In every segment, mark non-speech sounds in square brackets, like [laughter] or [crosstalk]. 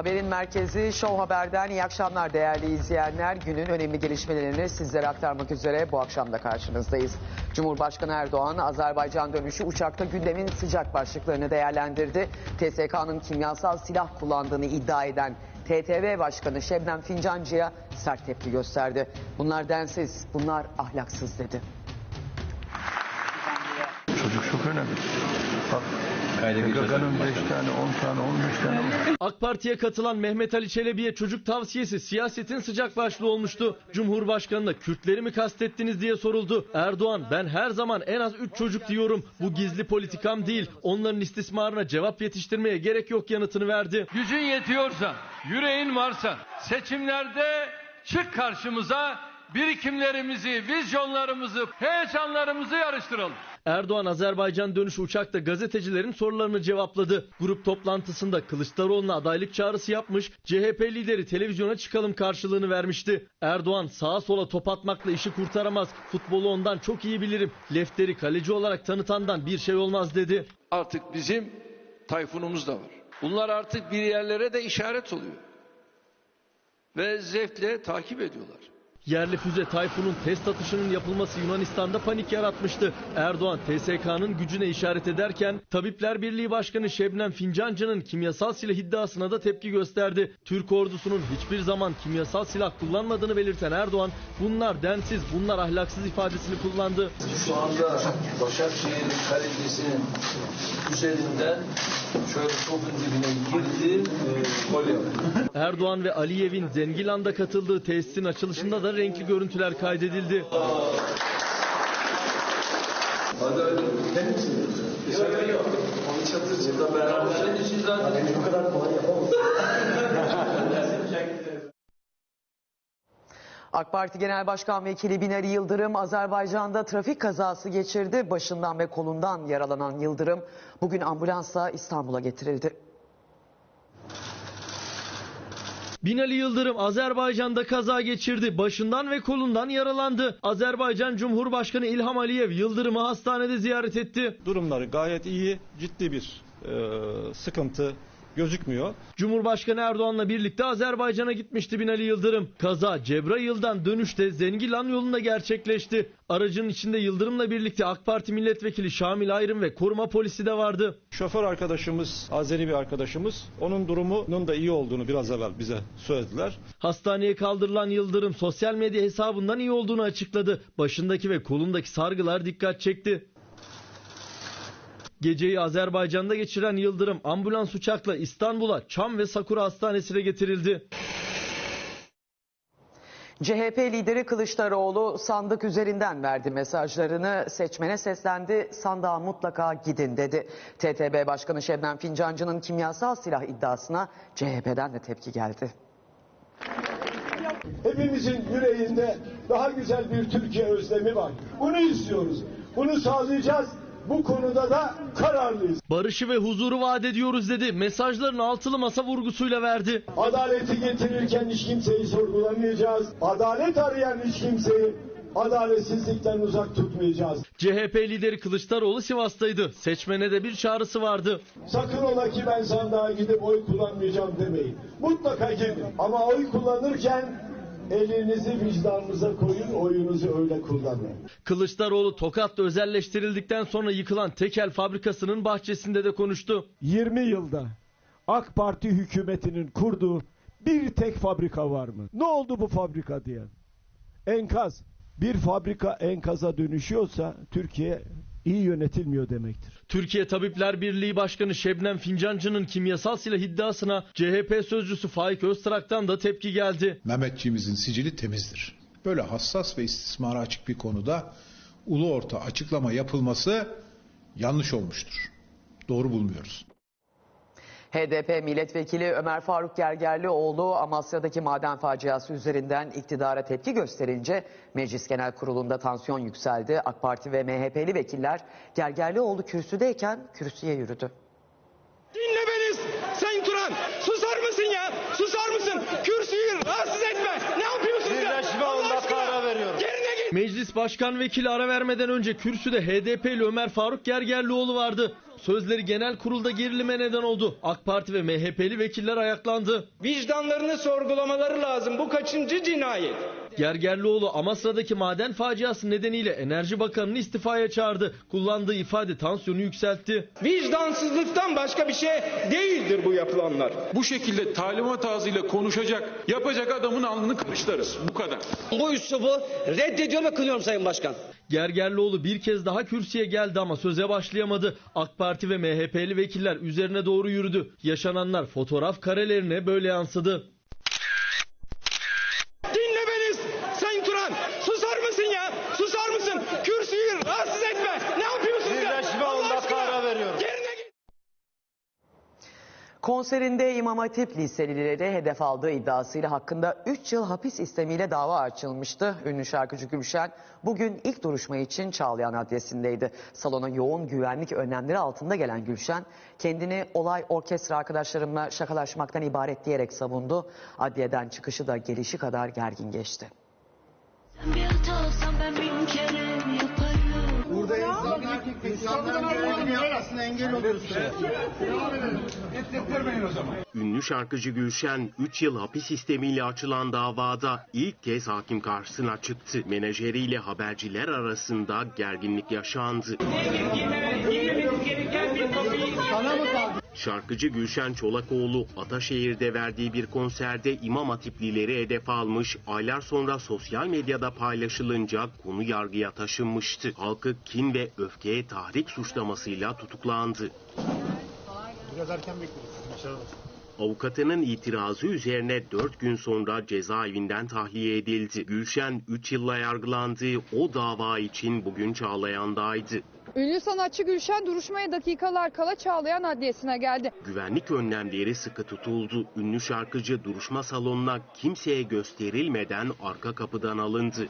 Haberin merkezi Show Haber'den iyi akşamlar değerli izleyenler. Günün önemli gelişmelerini sizlere aktarmak üzere bu akşam da karşınızdayız. Cumhurbaşkanı Erdoğan Azerbaycan dönüşü uçakta gündemin sıcak başlıklarını değerlendirdi. TSK'nın kimyasal silah kullandığını iddia eden TTV Başkanı Şebnem Fincancı'ya sert tepki gösterdi. Bunlar densiz, bunlar ahlaksız dedi. Çocuk çok önemli. Bak PKK'nın 5 tane, 10 tane, 15 tane. AK Parti'ye katılan Mehmet Ali Çelebi'ye çocuk tavsiyesi siyasetin sıcak başlığı olmuştu. Cumhurbaşkanı'na Kürtleri mi kastettiniz diye soruldu. Erdoğan ben her zaman en az 3 çocuk diyorum. Bu gizli politikam değil. Onların istismarına cevap yetiştirmeye gerek yok yanıtını verdi. Gücün yetiyorsa, yüreğin varsa seçimlerde çık karşımıza birikimlerimizi, vizyonlarımızı, heyecanlarımızı yarıştıralım. Erdoğan Azerbaycan dönüşü uçakta gazetecilerin sorularını cevapladı. Grup toplantısında Kılıçdaroğlu'na adaylık çağrısı yapmış, CHP lideri televizyona çıkalım karşılığını vermişti. Erdoğan sağa sola top atmakla işi kurtaramaz. Futbolu ondan çok iyi bilirim. Lefteri kaleci olarak tanıtandan bir şey olmaz dedi. Artık bizim Tayfun'umuz da var. Bunlar artık bir yerlere de işaret oluyor. Ve zevkle takip ediyorlar. Yerli füze Tayfun'un test atışının yapılması Yunanistan'da panik yaratmıştı. Erdoğan TSK'nın gücüne işaret ederken Tabipler Birliği Başkanı Şebnem Fincancı'nın kimyasal silah iddiasına da tepki gösterdi. Türk ordusunun hiçbir zaman kimyasal silah kullanmadığını belirten Erdoğan bunlar densiz, bunlar ahlaksız ifadesini kullandı. Şu anda Başakşehir kalitesinin üzerinden şöyle topun dibine girdi, e. Erdoğan ve Aliyev'in Zengilan'da katıldığı tesisin açılışında da renkli görüntüler kaydedildi. Hadi hadi. Benim için. Sakın yok. Onu çatırcı. Beraber. Senin için zaten. bu kadar kolay yapamazsın. [laughs] AK Parti Genel Başkan Vekili Binali Yıldırım Azerbaycan'da trafik kazası geçirdi. Başından ve kolundan yaralanan Yıldırım bugün ambulansla İstanbul'a getirildi. Binali Yıldırım Azerbaycan'da kaza geçirdi. Başından ve kolundan yaralandı. Azerbaycan Cumhurbaşkanı İlham Aliyev Yıldırım'ı hastanede ziyaret etti. durumları gayet iyi, ciddi bir e, sıkıntı gözükmüyor. Cumhurbaşkanı Erdoğan'la birlikte Azerbaycan'a gitmişti Binali Yıldırım. Kaza Cebrail'dan dönüşte Zengilan yolunda gerçekleşti. Aracın içinde Yıldırım'la birlikte AK Parti milletvekili Şamil Ayrım ve koruma polisi de vardı. Şoför arkadaşımız, Azeri bir arkadaşımız, onun durumunun da iyi olduğunu biraz evvel bize söylediler. Hastaneye kaldırılan Yıldırım sosyal medya hesabından iyi olduğunu açıkladı. Başındaki ve kolundaki sargılar dikkat çekti. Geceyi Azerbaycan'da geçiren Yıldırım ambulans uçakla İstanbul'a Çam ve Sakura Hastanesi'ne getirildi. CHP lideri Kılıçdaroğlu sandık üzerinden verdi mesajlarını. Seçmene seslendi. Sandığa mutlaka gidin dedi. TTB Başkanı Şebnem Fincancı'nın kimyasal silah iddiasına CHP'den de tepki geldi. Hepimizin yüreğinde daha güzel bir Türkiye özlemi var. Bunu istiyoruz. Bunu sağlayacağız. Bu konuda da kararlıyız. Barışı ve huzuru vaat ediyoruz dedi. Mesajlarını altılı masa vurgusuyla verdi. Adaleti getirirken hiç kimseyi sorgulamayacağız. Adalet arayan hiç kimseyi adaletsizlikten uzak tutmayacağız. CHP lideri Kılıçdaroğlu Sivas'taydı. Seçmene de bir çağrısı vardı. Sakın ola ki ben sandığa gidip oy kullanmayacağım demeyin. Mutlaka gidin. Ama oy kullanırken elinizi vicdanınıza koyun, oyunuzu öyle kullanın. Kılıçdaroğlu Tokat'ta özelleştirildikten sonra yıkılan tekel fabrikasının bahçesinde de konuştu. 20 yılda AK Parti hükümetinin kurduğu bir tek fabrika var mı? Ne oldu bu fabrika diye? Enkaz. Bir fabrika enkaza dönüşüyorsa Türkiye iyi yönetilmiyor demektir. Türkiye Tabipler Birliği Başkanı Şebnem Fincancı'nın kimyasal silah iddiasına CHP sözcüsü Faik Öztrak'tan da tepki geldi. Mehmetçiğimizin sicili temizdir. Böyle hassas ve istismara açık bir konuda ulu orta açıklama yapılması yanlış olmuştur. Doğru bulmuyoruz. HDP milletvekili Ömer Faruk Gergerlioğlu Amasya'daki maden faciası üzerinden iktidara tepki gösterince Meclis Genel Kurulu'nda tansiyon yükseldi. AK Parti ve MHP'li vekiller Gergerlioğlu kürsüdeyken kürsüye yürüdü. Dinle beni Sayın Turan. Susar mısın ya? Susar mısın? Kürsüyü rahatsız etme. Ne yapıyorsun sen? Allah aşkına. ara veriyorum. Yerine git. Meclis Başkan Vekili ara vermeden önce kürsüde HDP'li Ömer Faruk Gergerlioğlu vardı. Sözleri genel kurulda gerilime neden oldu. AK Parti ve MHP'li vekiller ayaklandı. Vicdanlarını sorgulamaları lazım. Bu kaçıncı cinayet? Gergerlioğlu Amasra'daki maden faciası nedeniyle Enerji Bakanı'nı istifaya çağırdı. Kullandığı ifade tansiyonu yükseltti. Vicdansızlıktan başka bir şey değildir bu yapılanlar. Bu şekilde talimat ağzıyla konuşacak, yapacak adamın alnını kırışlarız. Bu kadar. Bu üslubu reddediyorum ve kınıyorum Sayın Başkan. Gergerlioğlu bir kez daha kürsüye geldi ama söze başlayamadı. AK Parti ve MHP'li vekiller üzerine doğru yürüdü. Yaşananlar fotoğraf karelerine böyle yansıdı. Dinle beni Sayın Turan. Susar mısın ya? Susar mısın? Kürsüyü rahatsız etme. Ne yapıyorsun sen? Allah aşkına. Yerine git. Konserinde İmam Hatip liselileri hedef aldığı iddiasıyla hakkında 3 yıl hapis istemiyle dava açılmıştı. Ünlü şarkıcı Gülşen bugün ilk duruşma için Çağlayan Adliyesi'ndeydi. Salona yoğun güvenlik önlemleri altında gelen Gülşen kendini olay orkestra arkadaşlarımla şakalaşmaktan ibaret diyerek savundu. Adliyeden çıkışı da gelişi kadar gergin geçti. Bir hata olsam ben bin kere yaparım. Burada insanlar, insanların engel oluyorsun. Ünlü şarkıcı Gülşen 3 yıl hapis sistemiyle açılan davada ilk kez hakim karşısına çıktı. Menajeriyle haberciler arasında gerginlik yaşandı. Şarkıcı Gülşen Çolakoğlu Ataşehir'de verdiği bir konserde İmam Hatiplileri hedef almış, aylar sonra sosyal medyada paylaşılınca konu yargıya taşınmıştı. Halkı kin ve öfkeye tahrik suçlamasıyla tutuklandı. Avukatının itirazı üzerine 4 gün sonra cezaevinden tahliye edildi. Gülşen 3 yılla yargılandığı o dava için bugün Çağlayan'daydı. Ünlü sanatçı Gülşen duruşmaya dakikalar kala Çağlayan Adliyesi'ne geldi. Güvenlik önlemleri sıkı tutuldu. Ünlü şarkıcı duruşma salonuna kimseye gösterilmeden arka kapıdan alındı.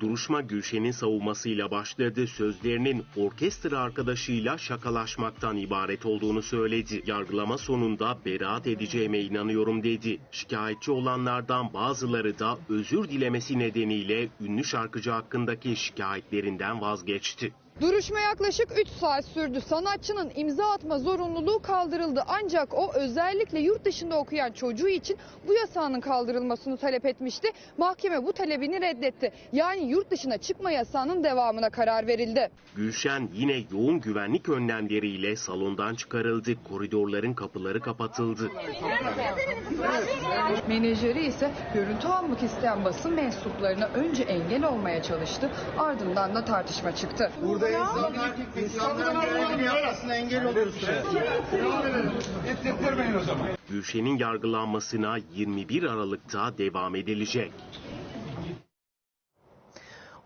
Duruşma Gülşen'in savunmasıyla başladı. Sözlerinin orkestra arkadaşıyla şakalaşmaktan ibaret olduğunu söyledi. Yargılama sonunda beraat edeceğime inanıyorum dedi. Şikayetçi olanlardan bazıları da özür dilemesi nedeniyle ünlü şarkıcı hakkındaki şikayetlerinden vazgeçti. Duruşma yaklaşık 3 saat sürdü. Sanatçının imza atma zorunluluğu kaldırıldı. Ancak o özellikle yurt dışında okuyan çocuğu için bu yasağının kaldırılmasını talep etmişti. Mahkeme bu talebini reddetti. Yani yurt dışına çıkma yasağının devamına karar verildi. Gülşen yine yoğun güvenlik önlemleriyle salondan çıkarıldı. Koridorların kapıları kapatıldı. Menajeri ise görüntü almak isteyen basın mensuplarına önce engel olmaya çalıştı. Ardından da tartışma çıktı. Burada insanlar, insanların güvenliğini yapmasına engel oluyorsun. Gülşen'in yargılanmasına 21 Aralık'ta devam edilecek.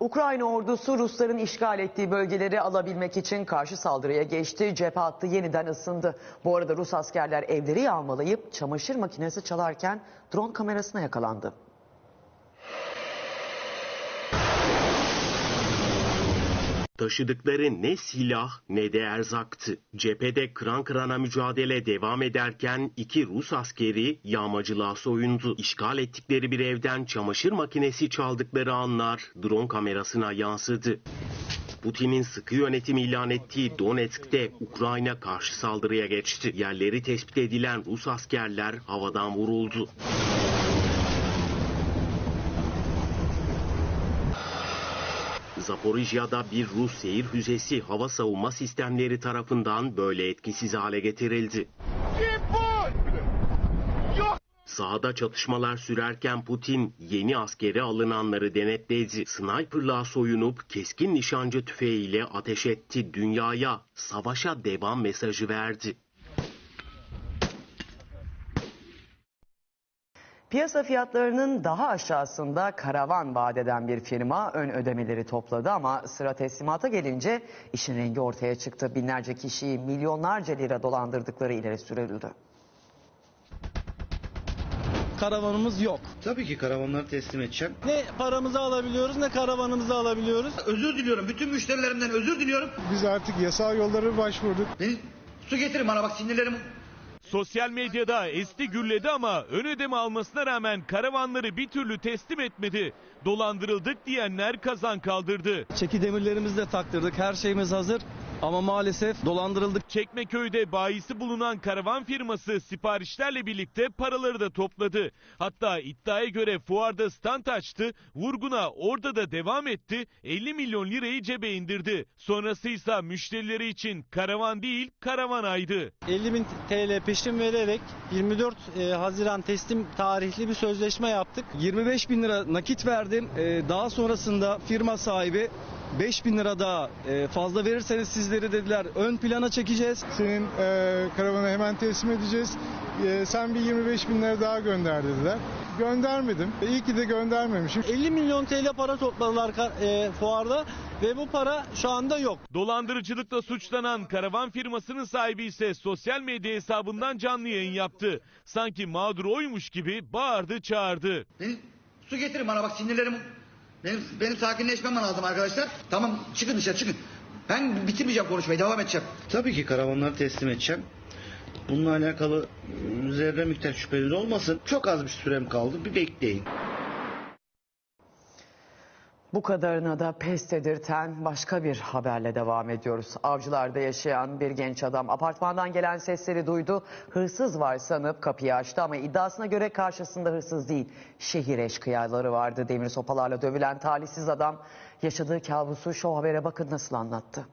Ukrayna ordusu Rusların işgal ettiği bölgeleri alabilmek için karşı saldırıya geçti. Cephe hattı yeniden ısındı. Bu arada Rus askerler evleri yağmalayıp çamaşır makinesi çalarken drone kamerasına yakalandı. Taşıdıkları ne silah ne de erzaktı. Cephede kıran kırana mücadele devam ederken iki Rus askeri yağmacılığa soyundu. İşgal ettikleri bir evden çamaşır makinesi çaldıkları anlar drone kamerasına yansıdı. Putin'in sıkı yönetim ilan ettiği Donetsk'te Ukrayna karşı saldırıya geçti. Yerleri tespit edilen Rus askerler havadan vuruldu. Zaporijya'da bir Rus seyir füzesi hava savunma sistemleri tarafından böyle etkisiz hale getirildi. Sahada çatışmalar sürerken Putin yeni askere alınanları denetledi. Sniperlığa soyunup keskin nişancı tüfeğiyle ateş etti. Dünyaya savaşa devam mesajı verdi. Piyasa fiyatlarının daha aşağısında karavan vaat eden bir firma ön ödemeleri topladı ama sıra teslimata gelince işin rengi ortaya çıktı. Binlerce kişiyi milyonlarca lira dolandırdıkları ileri sürüldü. Karavanımız yok. Tabii ki karavanları teslim edeceğim. Ne paramızı alabiliyoruz ne karavanımızı alabiliyoruz. Özür diliyorum. Bütün müşterilerimden özür diliyorum. Biz artık yasal yollara başvurduk. Beni su getirin bana bak sinirlerim Sosyal medyada esti gürledi ama ön ödeme almasına rağmen karavanları bir türlü teslim etmedi. Dolandırıldık diyenler kazan kaldırdı. Çeki demirlerimizi de taktırdık. Her şeyimiz hazır. Ama maalesef dolandırıldık. Çekmeköy'de bayisi bulunan karavan firması siparişlerle birlikte paraları da topladı. Hatta iddiaya göre fuarda stand açtı, vurguna orada da devam etti, 50 milyon lirayı cebe indirdi. Sonrası ise müşterileri için karavan değil karavanaydı. 50 bin TL peşin vererek 24 e, Haziran teslim tarihli bir sözleşme yaptık. 25 bin lira nakit verdim. E, daha sonrasında firma sahibi 5 bin lira daha e, fazla verirseniz sizleri dediler ön plana çekeceğiz. Senin e, karavanı hemen teslim edeceğiz. E, sen bir 25 bin lira daha gönder dediler. Göndermedim. E, iyi ki de göndermemişim. 50 milyon TL para topladılar e, fuarda ve bu para şu anda yok. Dolandırıcılıkla suçlanan karavan firmasının sahibi ise sosyal medya hesabından canlı yayın yaptı. Sanki mağdur oymuş gibi bağırdı çağırdı. Beni su getirin bana bak sinirlerim benim benim sakinleşmem lazım arkadaşlar. Tamam çıkın dışarı çıkın. Ben bitirmeyeceğim konuşmayı devam edeceğim. Tabii ki karavanları teslim edeceğim. Bununla alakalı zerre miktar şüpheniz olmasın. Çok az bir sürem kaldı. Bir bekleyin. Bu kadarına da pes dedirten başka bir haberle devam ediyoruz. Avcılarda yaşayan bir genç adam apartmandan gelen sesleri duydu. Hırsız var sanıp kapıyı açtı ama iddiasına göre karşısında hırsız değil. Şehir eşkıyaları vardı. Demir sopalarla dövülen talihsiz adam yaşadığı kabusu şu habere bakın nasıl anlattı.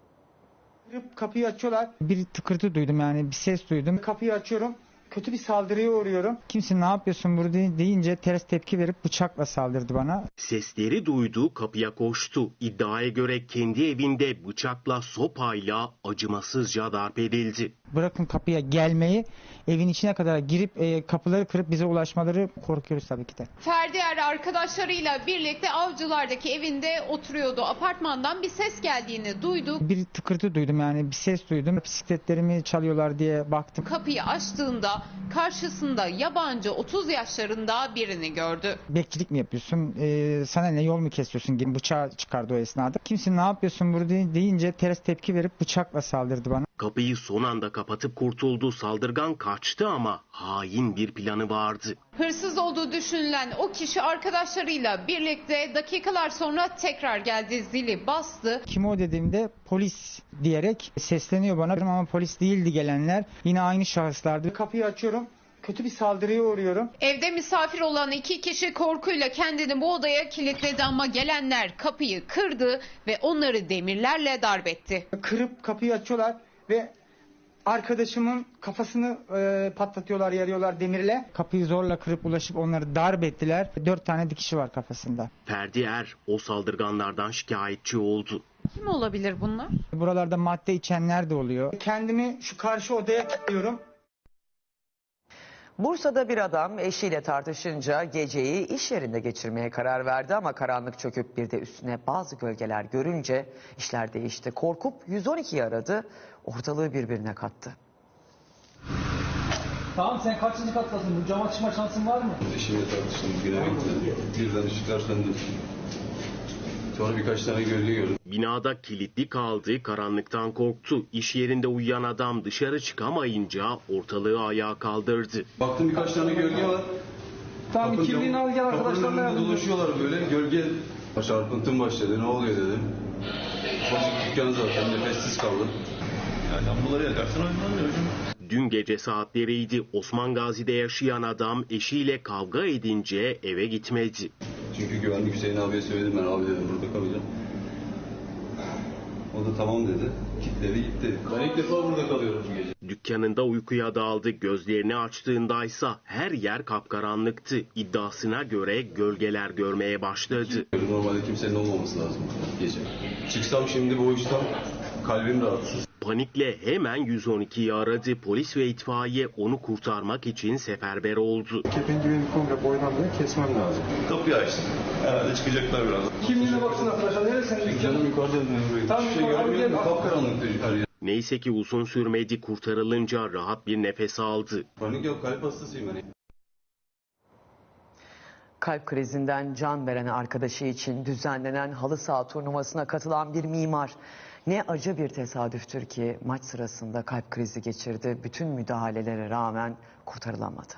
Kapıyı açıyorlar. Bir tıkırtı duydum yani bir ses duydum. Kapıyı açıyorum. Kötü bir saldırıya uğruyorum. Kimsin ne yapıyorsun burada deyince ters tepki verip bıçakla saldırdı bana. Sesleri duydu, kapıya koştu. İddiaya göre kendi evinde bıçakla, sopayla acımasızca darp edildi. Bırakın kapıya gelmeyi evin içine kadar girip e, kapıları kırıp bize ulaşmaları korkuyoruz tabii ki de. Ferdi Er arkadaşlarıyla birlikte avcılardaki evinde oturuyordu. Apartmandan bir ses geldiğini duydu. Bir tıkırtı duydum yani bir ses duydum. Bisikletlerimi çalıyorlar diye baktım. Kapıyı açtığında karşısında yabancı 30 yaşlarında birini gördü. Bekçilik mi yapıyorsun? E, sana ne yol mu kesiyorsun gibi bıçağı çıkardı o esnada. Kimsin ne yapıyorsun burada deyince ters tepki verip bıçakla saldırdı bana. Kapıyı son anda kapatıp kurtuldu. Saldırgan kaçtı ama hain bir planı vardı. Hırsız olduğu düşünülen o kişi arkadaşlarıyla birlikte dakikalar sonra tekrar geldi zili bastı. Kim o dediğimde polis diyerek sesleniyor bana ama polis değildi gelenler. Yine aynı şahıslardı. Kapıyı açıyorum. Kötü bir saldırıya uğruyorum. Evde misafir olan iki kişi korkuyla kendini bu odaya kilitledi ama gelenler kapıyı kırdı ve onları demirlerle darp etti. Kırıp kapıyı açıyorlar ve arkadaşımın kafasını e, patlatıyorlar, yarıyorlar demirle. Kapıyı zorla kırıp ulaşıp onları darp ettiler. Dört tane dikişi var kafasında. Ferdi Er o saldırganlardan şikayetçi oldu. Kim olabilir bunlar? Buralarda madde içenler de oluyor. Kendimi şu karşı odaya kilitliyorum. Bursa'da bir adam eşiyle tartışınca geceyi iş yerinde geçirmeye karar verdi ama karanlık çöküp bir de üstüne bazı gölgeler görünce işler değişti. Korkup 112'yi aradı, ortalığı birbirine kattı. Tamam sen kaçıncı kattasın? Bu cama çıkma şansın var mı? Eşimle tartıştım giremedim. Birden ışıklar söndü. Sonra birkaç tane gölge gördüm. Binada kilitli kaldı, karanlıktan korktu. İş yerinde uyuyan adam dışarı çıkamayınca ortalığı ayağa kaldırdı. Baktım birkaç tane gölge var. Tamam Kapının kimliğini al gel arkadaşlarla yardım. dolaşıyorlar böyle gölge. Çarpıntım başladı ne oluyor dedim. Ufacık dükkan zaten nefessiz kaldım. Yani bunları yakarsın oynanmıyor Dün gece saatleriydi. Osman Gazi'de yaşayan adam eşiyle kavga edince eve gitmedi. Çünkü güvenlik Hüseyin abiye söyledim ben abi dedim burada kalacağım. O da tamam dedi. Kitledi gitti. Ben ilk defa burada kalıyorum bu gece. Dükkanında uykuya daldı. Gözlerini açtığındaysa her yer kapkaranlıktı. İddiasına göre gölgeler görmeye başladı. Normalde kimsenin olmaması lazım gece. Çıksam şimdi boğuşsam kalbim rahatsız. Panikle hemen 112'yi aradı. Polis ve itfaiye onu kurtarmak için seferber oldu. Kepengi beni komple boydan kesmem lazım. Kapıyı açtım. Herhalde çıkacaklar biraz. Kimliğine baksın arkadaşlar. Neresi? Dükkanım yukarıda Hiçbir şey yukarı görmüyorum. gel. Kapkaranlıktı her yer. Neyse ki uzun sürmedi. Kurtarılınca rahat bir nefes aldı. Panik yok kalp hastasıyım ben. Kalp krizinden can veren arkadaşı için düzenlenen halı saha turnuvasına katılan bir mimar. Ne acı bir tesadüftür ki maç sırasında kalp krizi geçirdi. Bütün müdahalelere rağmen kurtarılamadı.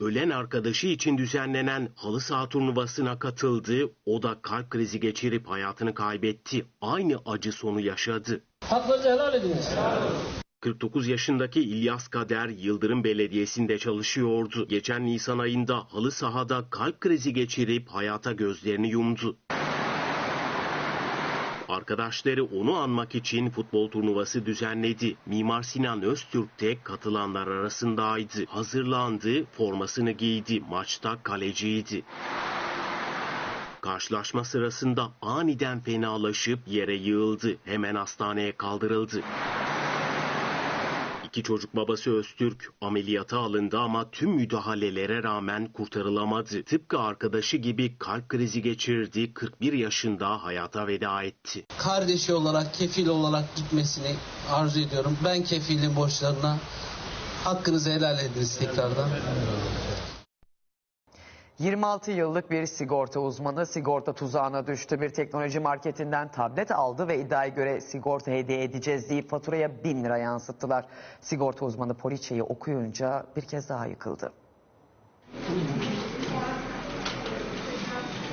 Ölen arkadaşı için düzenlenen halı saha turnuvasına katıldı. O da kalp krizi geçirip hayatını kaybetti. Aynı acı sonu yaşadı. Haklarınızı helal ediniz. 49 yaşındaki İlyas Kader Yıldırım Belediyesi'nde çalışıyordu. Geçen Nisan ayında halı sahada kalp krizi geçirip hayata gözlerini yumdu. Arkadaşları onu anmak için futbol turnuvası düzenledi. Mimar Sinan Öztürk de katılanlar arasındaydı. Hazırlandı, formasını giydi, maçta kaleciydi. Karşılaşma sırasında aniden fenalaşıp yere yığıldı. Hemen hastaneye kaldırıldı. İki çocuk babası Öztürk ameliyata alındı ama tüm müdahalelere rağmen kurtarılamadı. Tıpkı arkadaşı gibi kalp krizi geçirdi. 41 yaşında hayata veda etti. kardeşi olarak, kefil olarak gitmesini arzu ediyorum. Ben kefilim borçlarına. Hakkınızı helal ediniz tekrardan. 26 yıllık bir sigorta uzmanı sigorta tuzağına düştü. Bir teknoloji marketinden tablet aldı ve iddiaya göre sigorta hediye edeceğiz deyip faturaya 1000 lira yansıttılar. Sigorta uzmanı poliçeyi okuyunca bir kez daha yıkıldı.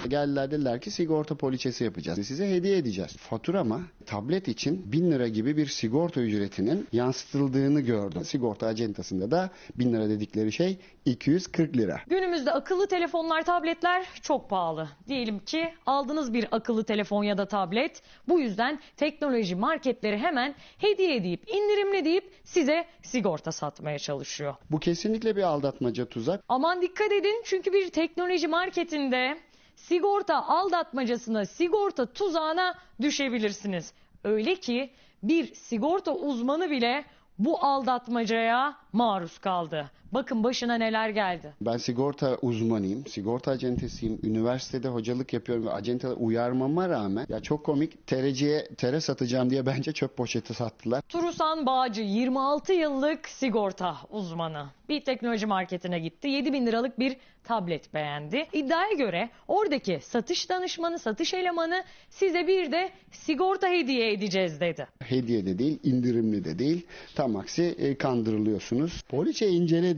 Geldiler dediler ki sigorta poliçesi yapacağız. Size hediye edeceğiz. Faturama tablet için 1000 lira gibi bir sigorta ücretinin yansıtıldığını gördüm. Sigorta acentasında da 1000 lira dedikleri şey 240 lira. Günümüzde akıllı telefonlar, tabletler çok pahalı. Diyelim ki aldınız bir akıllı telefon ya da tablet. Bu yüzden teknoloji marketleri hemen hediye edip, indirimli deyip size sigorta satmaya çalışıyor. Bu kesinlikle bir aldatmaca tuzak. Aman dikkat edin çünkü bir teknoloji marketinde sigorta aldatmacasına, sigorta tuzağına düşebilirsiniz. Öyle ki bir sigorta uzmanı bile bu aldatmacaya maruz kaldı. Bakın başına neler geldi. Ben sigorta uzmanıyım, sigorta acentesiyim, üniversitede hocalık yapıyorum ve acentalar uyarmama rağmen ya çok komik tereciye tere satacağım diye bence çöp poşeti sattılar. Turusan Bağcı 26 yıllık sigorta uzmanı. Bir teknoloji marketine gitti. 7 bin liralık bir tablet beğendi. İddiaya göre oradaki satış danışmanı, satış elemanı size bir de sigorta hediye edeceğiz dedi. Hediye de değil, indirimli de değil. Tam aksi e, kandırılıyorsunuz. Poliçe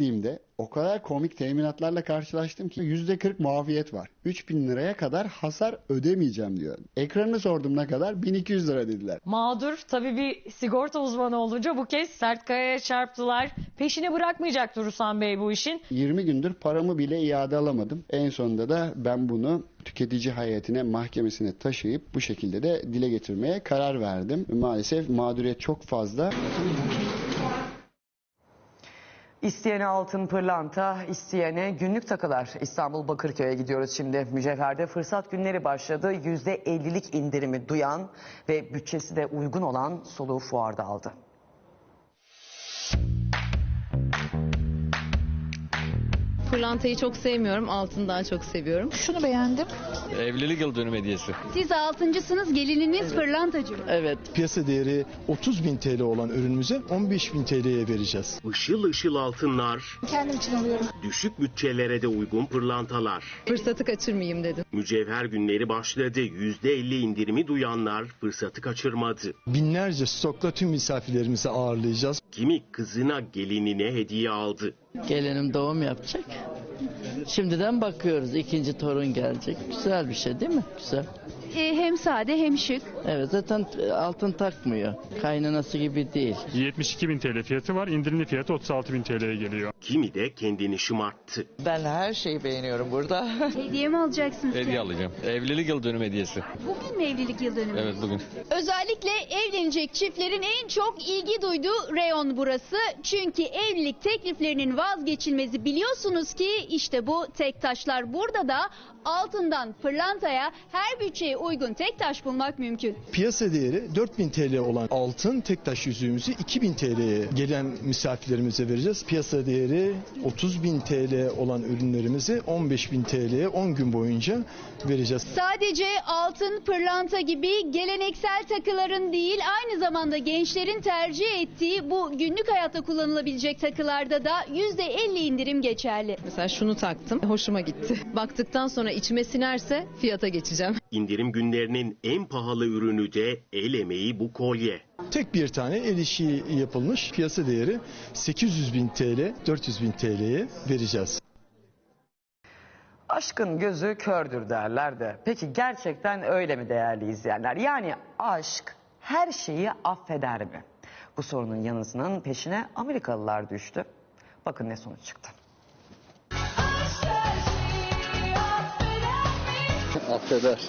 incelediğimde o kadar komik teminatlarla karşılaştım ki %40 muafiyet var. 3000 liraya kadar hasar ödemeyeceğim diyor. Ekranını sordum ne kadar? 1200 lira dediler. Mağdur tabii bir sigorta uzmanı olunca bu kez sert kayaya çarptılar. Peşini bırakmayacak Turusan Bey bu işin. 20 gündür paramı bile iade alamadım. En sonunda da ben bunu tüketici hayatine mahkemesine taşıyıp bu şekilde de dile getirmeye karar verdim. Maalesef mağduriyet çok fazla. İsteyene altın pırlanta, isteyene günlük takılar. İstanbul Bakırköy'e gidiyoruz şimdi. Mücevherde fırsat günleri başladı. %50'lik indirimi duyan ve bütçesi de uygun olan soluğu fuarda aldı. Pırlantayı çok sevmiyorum, altını daha çok seviyorum. Şunu beğendim. Evlilik yıl dönümü hediyesi. Siz altıncısınız, gelininiz pırlantacı. Evet. Piyasa değeri 30 bin TL olan ürünümüze 15 bin TL'ye vereceğiz. Işıl ışıl altınlar, Kendim için alıyorum. düşük bütçelere de uygun pırlantalar. Fırsatı kaçırmayayım dedim. Mücevher günleri başladı. %50 indirimi duyanlar fırsatı kaçırmadı. Binlerce stokla tüm misafirlerimizi ağırlayacağız. Kimi kızına gelinine hediye aldı. Gelinim doğum yapacak. Şimdiden bakıyoruz. ikinci torun gelecek. Güzel bir şey değil mi? Güzel. Ee, hem sade hem şık. Evet zaten altın takmıyor. Kaynanası gibi değil. 72 bin TL fiyatı var. İndirimli fiyatı 36 bin TL'ye geliyor. Kimi de kendini şımarttı. Ben her şeyi beğeniyorum burada. [laughs] Hediye mi alacaksınız? Hediye alacağım. Evlilik yıl dönümü hediyesi. Bugün mü evlilik yıl dönümü? Evet bugün. Özellikle evlenecek çiftlerin en çok ilgi duyduğu reyon burası. Çünkü evlilik tekliflerinin vazgeçilmezi biliyorsunuz ki işte bu tek taşlar. Burada da altından pırlantaya her bütçeye uygun tek taş bulmak mümkün. Piyasa değeri 4000 TL olan altın tek taş yüzüğümüzü 2000 TL'ye gelen misafirlerimize vereceğiz. Piyasa değeri 30 bin TL olan ürünlerimizi 15 bin TL'ye 10 gün boyunca vereceğiz. Sadece altın, pırlanta gibi geleneksel takıların değil aynı zamanda gençlerin tercih ettiği bu günlük hayatta kullanılabilecek takılarda da %50 indirim geçerli. Mesela şunu taktım, hoşuma gitti. Baktıktan sonra içime sinerse fiyata geçeceğim. [laughs] İndirim günlerinin en pahalı ürünü de el emeği bu kolye. Tek bir tane el işi yapılmış piyasa değeri 800 bin TL, 400 bin TL'ye vereceğiz. Aşkın gözü kördür derler de. Peki gerçekten öyle mi değerli izleyenler? Yani aşk her şeyi affeder mi? Bu sorunun yanısının peşine Amerikalılar düştü. Bakın ne sonuç çıktı. Affeder.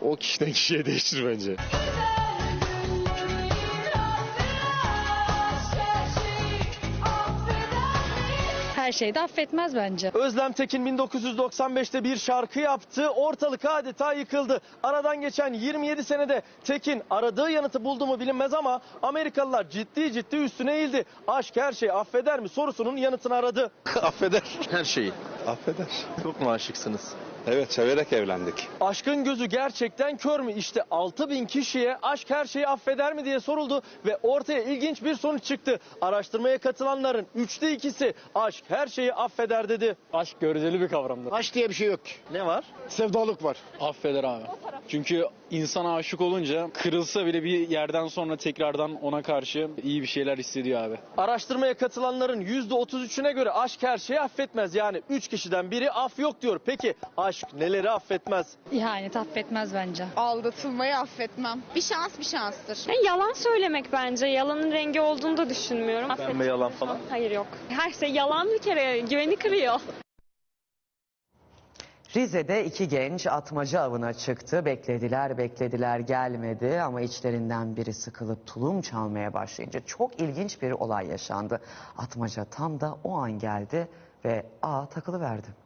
O kişiden kişiye değişir bence. Her şeyi de affetmez bence. Özlem Tekin 1995'te bir şarkı yaptı. Ortalık adeta yıkıldı. Aradan geçen 27 senede Tekin aradığı yanıtı buldu mu bilinmez ama Amerikalılar ciddi ciddi üstüne eğildi. Aşk her şeyi affeder mi sorusunun yanıtını aradı. [laughs] Affeder. Her şeyi. Affeder. Çok mu aşıksınız? Evet severek evlendik. Aşkın gözü gerçekten kör mü? İşte 6000 kişiye aşk her şeyi affeder mi diye soruldu ve ortaya ilginç bir sonuç çıktı. Araştırmaya katılanların üçte ikisi aşk her şeyi affeder dedi. Aşk göreceli bir kavramdır. Aşk diye bir şey yok. Ne var? Sevdalık var. Affeder abi. Çünkü insan aşık olunca kırılsa bile bir yerden sonra tekrardan ona karşı iyi bir şeyler hissediyor abi. Araştırmaya katılanların %33'üne göre aşk her şeyi affetmez. Yani 3 kişiden biri af yok diyor. Peki aşk neleri affetmez? İhanet affetmez bence. Aldatılmayı affetmem. Bir şans bir şanstır. yalan söylemek bence. Yalanın rengi olduğunu da düşünmüyorum. Pembe yalan falan. Hayır yok. Her şey yalan bir kere güveni kırıyor. Rize'de iki genç atmaca avına çıktı. Beklediler beklediler gelmedi ama içlerinden biri sıkılıp tulum çalmaya başlayınca çok ilginç bir olay yaşandı. Atmaca tam da o an geldi ve ağa takılıverdi.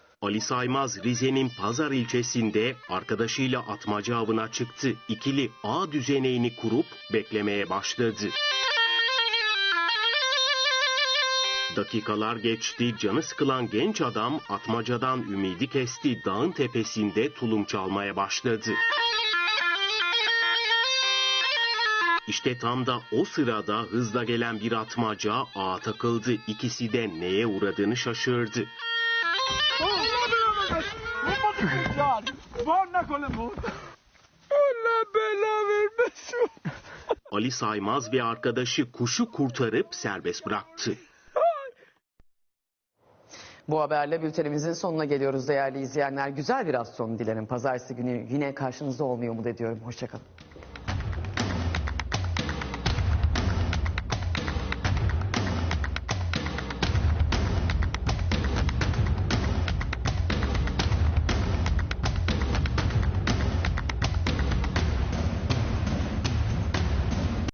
Ali Saymaz Rize'nin Pazar ilçesinde arkadaşıyla atmaca avına çıktı. İkili ağ düzeneğini kurup beklemeye başladı. Dakikalar geçti, canı sıkılan genç adam atmacadan ümidi kesti, dağın tepesinde tulum çalmaya başladı. İşte tam da o sırada hızla gelen bir atmaca ağa takıldı. İkisi de neye uğradığını şaşırdı. Ali Saymaz ve arkadaşı kuşu kurtarıp serbest bıraktı. Bu haberle bültenimizin sonuna geliyoruz değerli izleyenler. Güzel bir az sonu dilerim. Pazartesi günü yine karşınızda olmayı umut ediyorum. Hoşçakalın.